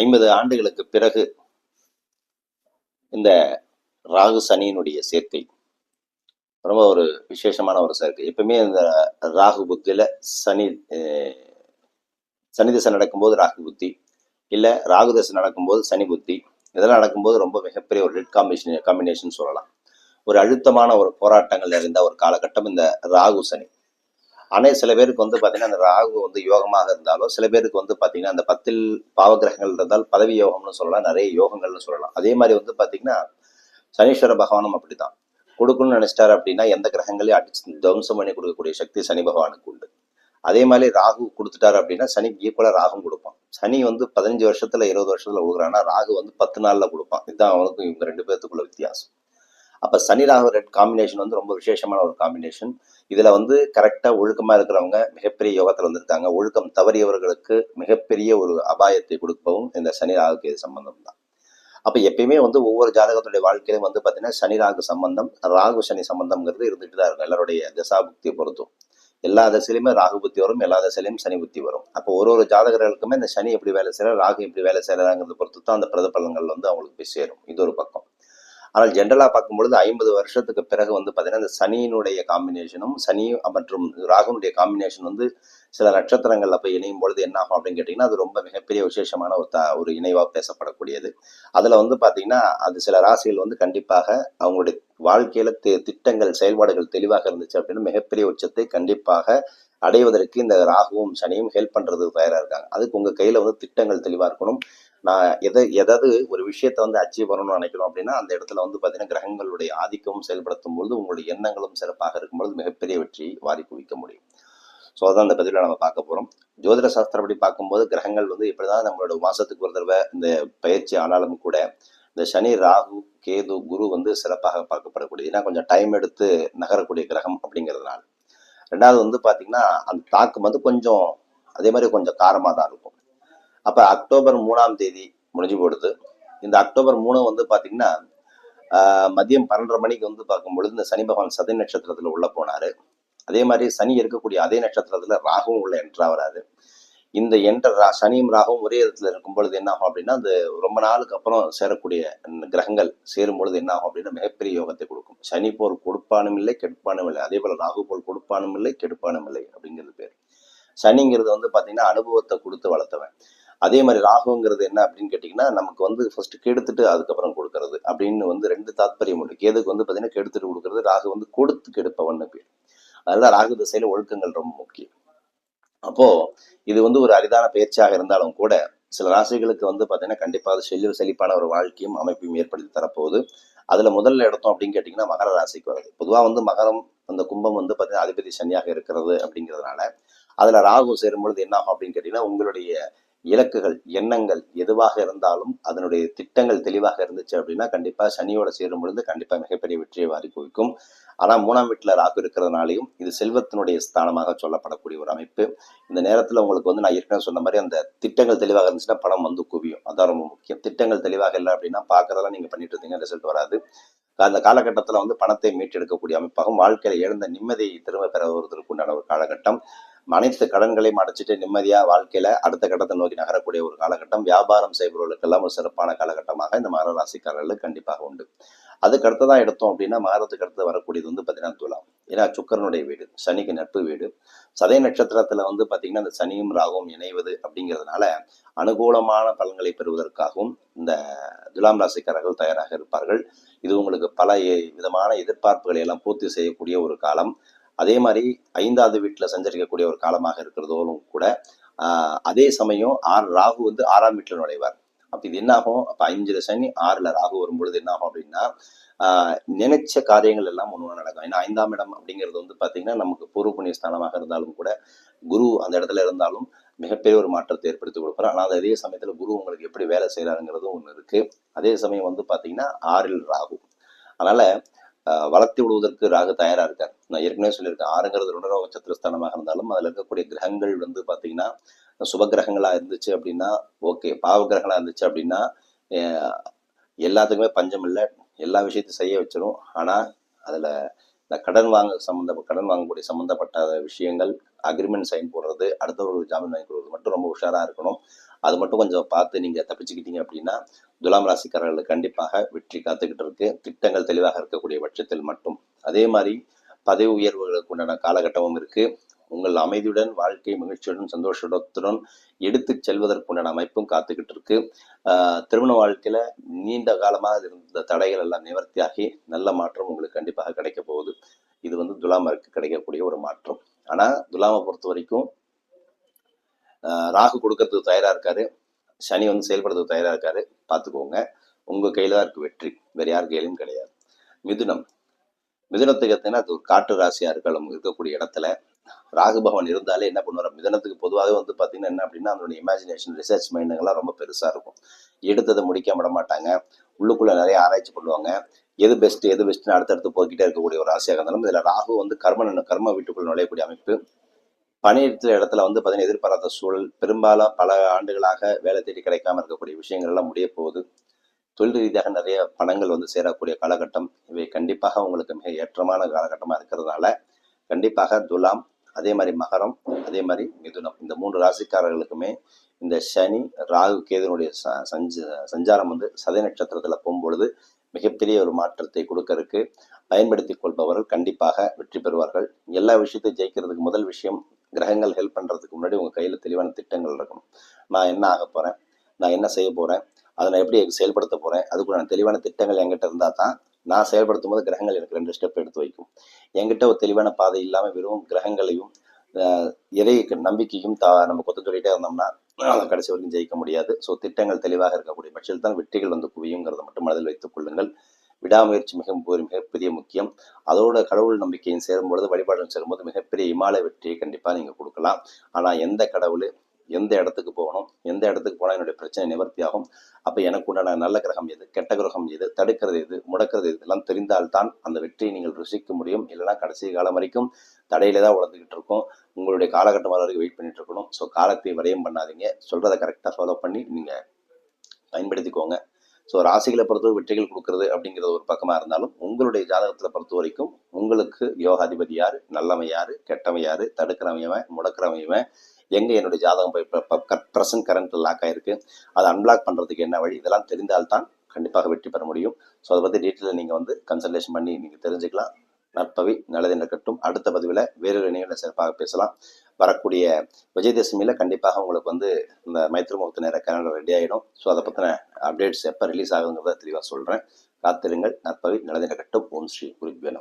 ஐம்பது ஆண்டுகளுக்கு பிறகு இந்த ராகு சனியினுடைய சேர்க்கை. ரொம்ப ஒரு விசேஷமான ஒரு சேர்க்கை. எப்பவுமே இந்த ராகு புத்தியில சனி சனி திசை நடக்கும்போது ராகு புத்தி இல்லை ராகு திசை நடக்கும்போது சனி புத்தி. இதெல்லாம் நடக்கும்போது ரொம்ப மிகப்பெரிய ஒரு ரெட் காம்பினேஷன் காம்பினேஷன் சொல்லலாம். ஒரு அழுத்தமான ஒரு போராட்டங்கள் நிறைந்த ஒரு காலகட்டம் இந்த ராகு சனி. ஆனா சில பேருக்கு வந்து பாத்தீங்கன்னா அந்த ராகு வந்து யோகமாக இருந்தாலும் சில பேருக்கு வந்து பாத்தீங்கன்னா அந்த பத்தில் பாவகிரகங்கள் இருந்தால் பதவி யோகம்னு சொல்லலாம் நிறைய யோகங்கள்னு சொல்லலாம். அதே மாதிரி வந்து பாத்தீங்கன்னா சனீஸ்வர பகவானும் அப்படிதான் கொடுக்கணும்னு நினைச்சிட்டாரு அப்படின்னா எந்த கிரகங்களையும் அடிச்சு துவம்சம் பண்ணி கொடுக்கக்கூடிய சக்தி சனி பகவானுக்கு உண்டு. அதே மாதிரி ராகு கொடுத்துட்டாரு அப்படின்னா சனி ஈக்குவலாக ராகும் கொடுப்பான். சனி வந்து பதினஞ்சு வருஷத்துல இருபது வருஷத்துல கொடுக்குறான்னா ராகு வந்து பத்து நாள்ல கொடுப்பான். இதுதான் அவனுக்கும் இவங்க ரெண்டு பேர்த்துக்குள்ள வித்தியாசம். அப்போ சனி ராகு ரெட் காம்பினேஷன் வந்து ரொம்ப விசேஷமான ஒரு காம்பினேஷன் இதில் வந்து கரெக்டாக ஒழுக்கமாக இருக்கிறவங்க மிகப்பெரிய யோகத்தில் வந்திருக்காங்க. ஒழுக்கம் தவறியவர்களுக்கு மிகப்பெரிய ஒரு அபாயத்தை கொடுக்கவும் இந்த சனி ராகுக்கு இது சம்பந்தம் தான் அப்போ எப்பயுமே வந்து ஒவ்வொரு ஜாதகத்துடைய வாழ்க்கையிலும் வந்து பார்த்தீங்கன்னா சனி ராகு சம்பந்தம் ராகு சனி சம்பந்தம்ங்கிறது இருந்துட்டு தான் இருக்கும். எல்லாருடைய தசாபுக்தியை பொறுத்தும். எல்லா தசையிலுமே ராகு புத்தி வரும் எல்லா தசையிலையும் சனி புத்தி வரும். அப்போ ஒரு ஒரு ஜாதகர்களுக்குமே இந்த சனி எப்படி வேலை செய்யற ராகு எப்படி வேலை செய்யறாங்கிறத பொறுத்து தான் அந்த பிரதபலங்கள் வந்து அவங்களுக்கு போய் சேரும். இது ஒரு பக்கம். ஆனால் ஜென்ரலாக பார்க்கும்பொழுது ஐம்பது வருஷத்துக்கு பிறகு வந்து பார்த்தீங்கன்னா இந்த சனியினுடைய காம்பினேஷனும் சனி மற்றும் ராகுனுடைய காம்பினேஷன் வந்து சில நட்சத்திரங்களில் போய் இணையும் பொழுது என்ன ஆகும் அப்படின்னு கேட்டிங்கன்னா அது ரொம்ப மிகப்பெரிய விசேஷமான ஒரு த ஒரு இணைவாக பேசப்படக்கூடியது. அதில் வந்து பார்த்தீங்கன்னா அது சில ராசிகள் வந்து கண்டிப்பாக அவங்களுடைய வாழ்க்கையில் தி- திட்டங்கள் செயல்பாடுகள் தெளிவாக இருந்துச்சு அப்படின்னு மிகப்பெரிய உச்சத்தை கண்டிப்பாக அடைவதற்கு இந்த ராகுவும் சனியும் ஹெல்ப் பண்ணுறது தயாராக இருக்காங்க. அதுக்கு உங்கள் கையில் வந்து திட்டங்கள் தெளிவாக இருக்கணும். நான் எதை எதாவது ஒரு விஷயத்தை வந்து அச்சீவ் பண்ணணும்னு நினைக்கிறோம் அப்படின்னா அந்த இடத்துல வந்து பார்த்தீங்கன்னா கிரகங்களுடைய ஆதிக்கமும் செயல்படுத்தும் பொழுது உங்களுடைய எண்ணங்களும் சிறப்பாக இருக்கும்பொழுது மிகப்பெரிய வெற்றி வாரி குவிக்க முடியும். ஸோ அதான் அந்த பதிவில் நம்ம பார்க்க போகிறோம் ஜோதிட சாஸ்திரப்படி பார்க்கும்போது கிரகங்கள் வந்து இப்படிதான் நம்மளோட மாசத்துக்கு ஒரு தடவை இந்த பயிற்சி ஆனாலும் கூட இந்த சனி ராகு கேது குரு வந்து சிறப்பாக பார்க்கப்படக்கூடியது ஏன்னா கொஞ்சம் டைம் எடுத்து நகரக்கூடிய கிரகம் அப்படிங்கிறதுனால. ரெண்டாவது வந்து பார்த்தீங்கன்னா அந்த தாக்கம் வந்து கொஞ்சம் அதே மாதிரி கொஞ்சம் காரமாக தான் இருக்கும். அப்ப அக்டோபர் மூணாம் தேதி முடிஞ்சு போடுது. இந்த அக்டோபர் மூணு வந்து பாத்தீங்கன்னா மதியம் பன்னெண்டரை மணிக்கு வந்து பார்க்கும்பொழுது இந்த சனி பகவான் சதி நட்சத்திரத்துல உள்ள போனாரு. அதே மாதிரி சனி இருக்கக்கூடிய அதே நட்சத்திரத்துல ராகுவும் உள்ள என்ட்ரா வராரு. இந்த என்ட்ர ரா சனியும் ராகுவும் ஒரே இடத்துல இருக்கும் பொழுது என்ன ஆகும் அப்படின்னா அது ரொம்ப நாளுக்கு அப்புறம் சேரக்கூடிய கிரகங்கள் சேரும் பொழுது என்ன ஆகும் அப்படின்னா மிகப்பெரிய யோகத்தை கொடுக்கும். சனி போல் கொடுப்பானும் இல்லை கெடுப்பானும் இல்லை. அதே போல ராகு போல் கொடுப்பானும் இல்லை கெடுப்பானும் இல்லை அப்படிங்கிறது பேர். சனிங்கிறது வந்து பாத்தீங்கன்னா அனுபவத்தை கொடுத்து வளர்த்தவன். அதே மாதிரி ராகுங்கிறது என்ன அப்படின்னு கேட்டிங்கன்னா நமக்கு வந்து ஃபர்ஸ்ட் கெடுத்துட்டு அதுக்கப்புறம் கொடுக்கறது அப்படின்னு வந்து ரெண்டு தாத்பரியம் உண்டு. கேதுக்கு வந்து பாத்தீங்கன்னா கெடுத்துட்டு கொடுக்கறது ராகு வந்து கொடுத்து கெடுப்பவன் பேர் அதனால ராகு திசையில ஒழுக்கங்கள் ரொம்ப முக்கியம். அப்போ இது வந்து ஒரு அரிதான பயிற்சியாக இருந்தாலும் கூட சில ராசிகளுக்கு வந்து பார்த்தீங்கன்னா கண்டிப்பா அது செல்வ செழிப்பான ஒரு வாழ்க்கையும் அமைப்பையும் ஏற்படுத்தி தரப்போகுது. அதுல முதல்ல எடுத்தோம் அப்படின்னு கேட்டிங்கன்னா மகர ராசிக்கு வருது பொதுவாக வந்து மகரம் அந்த கும்பம் வந்து பார்த்தீங்கன்னா அதிபதி சனியாக இருக்கிறது அப்படிங்கிறதுனால அதுல ராகு சேரும்பொழுது என்ன ஆகும் அப்படின்னு கேட்டிங்கன்னா உங்களுடைய இலக்குகள் எண்ணங்கள் எதுவாக இருந்தாலும் அதனுடைய திட்டங்கள் தெளிவாக இருந்துச்சு அப்படின்னா கண்டிப்பா சனியோட சேரும் பொழுது கண்டிப்பா மிகப்பெரிய வெற்றியை வாரி குவிக்கும். ஆனா மூணாம் வீட்டுல ராகு இருக்கிறதுனாலையும் இது செல்வத்தினுடைய ஸ்தானமாக சொல்லப்படக்கூடிய ஒரு அமைப்பு. இந்த நேரத்துல உங்களுக்கு வந்து நான் ஏற்கனவே சொன்ன மாதிரி அந்த திட்டங்கள் தெளிவாக இருந்துச்சுன்னா பணம் வந்து குவியும். அதான் ரொம்ப முக்கியம். திட்டங்கள் தெளிவாக இல்லை அப்படின்னா பாக்குறதெல்லாம் நீங்க பண்ணிட்டு இருந்தீங்க ரிசல்ட் வராது. அந்த காலகட்டத்துல வந்து பணத்தை மீட்டெடுக்கக்கூடிய அமைப்பாகும் வாழ்க்கையில இழந்த நிம்மதியை திரும்ப பெற வருவதற்கு உண்டான ஒரு காலகட்டம். அனைத்து கடன்களையும் அடைச்சிட்டு நிம்மதியா வாழ்க்கையில அடுத்த கட்டத்தை நோக்கி நகரக்கூடிய ஒரு காலகட்டம் வியாபாரம் செய்பவர்களுக்கெல்லாம் ஒரு சிறப்பான காலகட்டமாக இந்த மகர ராசிக்காரர்களுக்கு கண்டிப்பாக உண்டு. அதுக்கு அடுத்ததான் எடுத்தோம் அப்படின்னா மகரத்துக்கு அடுத்து வரக்கூடியது வந்து பார்த்தீங்கன்னா துலாம். ஏன்னா சுக்கரனுடைய வீடு சனிக்கு நட்பு வீடு. சதய நட்சத்திரத்துல வந்து பாத்தீங்கன்னா இந்த சனியும் ராகும் இணைவது அப்படிங்கிறதுனால அனுகூலமான பலன்களை பெறுவதற்காகவும் இந்த துலாம் ராசிக்காரர்கள் தயாராக இருப்பார்கள். இது உங்களுக்கு பல விதமான எதிர்பார்ப்புகளை எல்லாம் பூர்த்தி செய்யக்கூடிய ஒரு காலம். அதே மாதிரி ஐந்தாவது வீட்டில் சஞ்சரிக்கக்கூடிய ஒரு காலமாக இருக்கிறதோடும் கூட அதே சமயம் ஆறு ராகு வந்து ஆறாம் வீட்டில் நுழைவார். அப்போ இது என்ன ஆகும் அப்ப சனி ஆறில் ராகு வரும்பொழுது என்ன ஆகும் அப்படின்னா நினைச்ச காரியங்கள் எல்லாம் ஒன்று ஒன்று நடக்கும். ஏன்னா ஐந்தாம் இடம் அப்படிங்கிறது வந்து பார்த்தீங்கன்னா நமக்கு பூர்வ புண்ணிய ஸ்தானமாக இருந்தாலும் கூட குரு அந்த இடத்துல இருந்தாலும் மிகப்பெரிய ஒரு மாற்றத்தை ஏற்படுத்தி கொடுப்பார். ஆனால் அதே சமயத்தில் குரு உங்களுக்கு எப்படி வேலை செய்கிறாருங்கிறதும் ஒன்று இருக்குது அதே சமயம் வந்து பார்த்தீங்கன்னா ஆறில் ராகு. அதனால் வளர்த்தி விடுவதற்கு ராகு தயாரா இருக்கார். நான் ஏற்கனவே சொல்லியிருக்கேன். ஆறுங்கிறது ருணரோக சத்திரஸ்தானமாக இருந்தாலும் அதுல இருக்கக்கூடிய கிரகங்கள் வந்து பாத்தீங்கன்னா சுப கிரகங்களா இருந்துச்சு அப்படின்னா ஓகே. பாவ கிரகங்களா இருந்துச்சு அப்படின்னா எல்லாத்துக்குமே பஞ்சம் இல்லை. எல்லா விஷயத்தையும் செய்ய வச்சிரும். ஆனா அதுல இந்த கடன் வாங்க சம்மந்த கடன் வாங்கக்கூடிய சம்மந்தப்பட்ட விஷயங்கள் அக்ரிமெண்ட் சைன் போடுறது அடுத்தவர்களுக்கு ஜாமீன் வாங்கி கொடுக்குறது மட்டும் ரொம்ப உஷாராக இருக்கணும். அது மட்டும் கொஞ்சம் பார்த்து நீங்கள் தப்பிச்சுக்கிட்டீங்க அப்படின்னா துலாம் ராசிக்காரர்களுக்கு கண்டிப்பாக வெற்றி காத்துக்கிட்டு இருக்கு. திட்டங்கள் தெளிவாக இருக்கக்கூடிய பட்சத்தில் மட்டும். அதே மாதிரி பதவி உயர்வுகளுக்கு உண்டான காலகட்டமும் இருக்கு. உங்கள் அமைதியுடன் வாழ்க்கை மகிழ்ச்சியுடன் சந்தோஷத்துடன் எடுத்து செல்வதற்குண்டான அமைப்பும் காத்துக்கிட்டு இருக்கு. ஆஹ் திருமண வாழ்க்கையில நீண்ட காலமாக இருந்த தடைகள் எல்லாம் நிவர்த்தியாகி நல்ல மாற்றம் உங்களுக்கு கண்டிப்பாக கிடைக்க போகுது. இது வந்து துலாமருக்கு கிடைக்கக்கூடிய ஒரு மாற்றம். ஆனா துலாமை பொறுத்த வரைக்கும் ராகு கொடுக்கறதுக்கு தயாரா இருக்காரு. சனி வந்து செயல்படுறதுக்கு தயாரா இருக்காரு. பார்த்துக்கோங்க உங்க கையில தான் இருக்கு வெற்றி. வேற யார் கையிலும் கிடையாது. மிதுனம். மிதுனத்துக்கு பார்த்தீங்கன்னா அது ஒரு காட்டு ராசியா இருக்கலாம் இருக்கக்கூடிய இடத்துல ராகு பவன் இருந்தாலே என்ன பண்ணுவார்? மிதனத்துக்கு பொதுவாகவே வந்து பார்த்தீங்கன்னா என்ன அப்படின்னா அதனுடைய இமேஜினேஷன் ரிசர்ச் மைண்டுங்கெல்லாம் ரொம்ப பெருசாக இருக்கும். எடுத்ததை முடிக்க விட மாட்டாங்க. உள்ளுக்குள்ள நிறைய ஆராய்ச்சி பண்ணுவாங்க. எது பெஸ்ட் எது பெஸ்ட்னு அடுத்தடுத்து போய்கிட்டே இருக்கக்கூடிய ஒரு ஆசையாக இருந்தாலும் இதில் ராகு வந்து கர்மன் கர்ம வீட்டுக்குள் நுழையக்கூடிய அமைப்பு. பணியிடத்துல இடத்துல வந்து பார்த்தீங்கன்னா எதிர்பாராத சூழல் பெரும்பாலும் பல ஆண்டுகளாக வேலை தேடி கிடைக்காம இருக்கக்கூடிய விஷயங்கள் எல்லாம் முடிய போகுது. தொழில் ரீதியாக நிறைய பணங்கள் வந்து சேரக்கூடிய காலகட்டம். இவை கண்டிப்பாக உங்களுக்கு மிக ஏற்றமான காலகட்டமாக இருக்கிறதுனால கண்டிப்பாக துலாம் அதே மாதிரி மகரம் அதே மாதிரி மிதுனம். இந்த மூன்று ராசிக்காரர்களுக்குமே இந்த சனி ராகு கேதுனுடைய ச- சஞ்ச சஞ்சாரம் வந்து சதய நட்சத்திரத்தில் போகும்பொழுது மிகப்பெரிய ஒரு மாற்றத்தை கொடுக்கறதுக்கு பயன்படுத்தி கொள்பவர்கள் கண்டிப்பாக வெற்றி பெறுவார்கள். எல்லா விஷயத்தையும் ஜெயிக்கிறதுக்கு முதல் விஷயம் கிரகங்கள் ஹெல்ப் பண்ணுறதுக்கு முன்னாடி உங்கள் கையில் தெளிவான திட்டங்கள் இருக்கணும் நான் என்ன ஆக போகிறேன் நான் என்ன செய்ய போகிறேன் அதை நான் எப்படி செயல்படுத்த போகிறேன் அதுக்குள்ள தெளிவான திட்டங்கள் என்கிட்ட இருந்தால் தான் நான் செயல்படுத்தும் போது கிரகங்கள் எனக்கு ரெண்டு ஸ்டெப் எடுத்து வைக்கும். என்கிட்ட ஒரு தெளிவான பாதை இல்லாமல் வெறும் கிரகங்களையும் இறை நம்பிக்கையும் தா நம்ம கொத்து சொல்லிட்டே இருந்தோம்னா கடைசி வரைக்கும் ஜெயிக்க முடியாது. ஸோ திட்டங்கள் தெளிவாக இருக்கக்கூடிய பட்சத்தில் தான் வெற்றிகள் வந்து குவியுங்கிறத மட்டும் மனதில் வைத்துக் கொள்ளுங்கள். விடாமுயற்சி மிக ஒரு மிகப்பெரிய முக்கியம். அதோட கடவுள் நம்பிக்கையும் சேரும்பொழுது வழிபாடும் சேரும்போது மிகப்பெரிய இமாலய வெற்றியை கண்டிப்பாக நீங்கள் கொடுக்கலாம். ஆனால் எந்த கடவுள் எந்த இடத்துக்கு போகணும் எந்த இடத்துக்கு போனால் என்னுடைய பிரச்சனை நிவர்த்தி ஆகும் அப்போ எனக்கு உண்டான நல்ல கிரகம் எது கெட்ட கிரகம் எது தடுக்கிறது எது முடக்கிறது இதெல்லாம் தெரிந்தால்தான் அந்த வெற்றியை நீங்கள் ருசிக்க முடியும். இல்லைன்னா கடைசி காலம் வரைக்கும் தடையில தான் வளர்ந்துக்கிட்டு இருக்கும். உங்களுடைய காலகட்டம் வர வரைக்கும் வெயிட் பண்ணிட்டு இருக்கணும். ஸோ காலத்தை வரையும் பண்ணாதீங்க. சொல்றதை கரெக்டாக ஃபாலோ பண்ணி நீங்கள் பயன்படுத்திக்கோங்க. ஸோ ராசிகளை பொறுத்தவரை வெற்றிகள் கொடுக்கறது அப்படிங்கிறது ஒரு பக்கமாக இருந்தாலும் உங்களுடைய ஜாதகத்தில் பொறுத்த வரைக்கும் உங்களுக்கு யோகாதிபதி யார்? நல்லவன் யார்? கெட்டவன் யார்? தடுக்கிறவன் முடக்கிறவன் எங்கே என்னுடைய ஜாதகம் போய் ப்ரெசன்ட் கரண்ட் லாக் ஆகிருக்கு அதை அன்பிளாக் பண்ணுறதுக்கு என்ன வழி? இதெல்லாம் தெரிந்தால்தான் கண்டிப்பாக வெற்றி பெற முடியும். ஸோ அதை பற்றி டீட்டெயிலில் நீங்கள் வந்து கன்சல்டேஷன் பண்ணி நீங்கள் தெரிஞ்சுக்கலாம். நற்பவி நல்லது நடக்கட்டும். அடுத்த பதிவில் வேறொரு நிகழ்ச்சியில் சிறப்பாக பேசலாம். வரக்கூடிய விஜயதசமியில் கண்டிப்பாக உங்களுக்கு வந்து இந்த மைத்ரிமுகத்து நேர கேலண்டர் ரெடி ஆகிடும் ஸோ அதை பற்றின அப்டேட்ஸ் எப்போ ரிலீஸ் ஆகுங்கிறத தெளிவாக சொல்கிறேன் காத்திருங்கள். நற்பவி நல்லது நடக்கட்டும் ஓம் ஸ்ரீ குருத்வே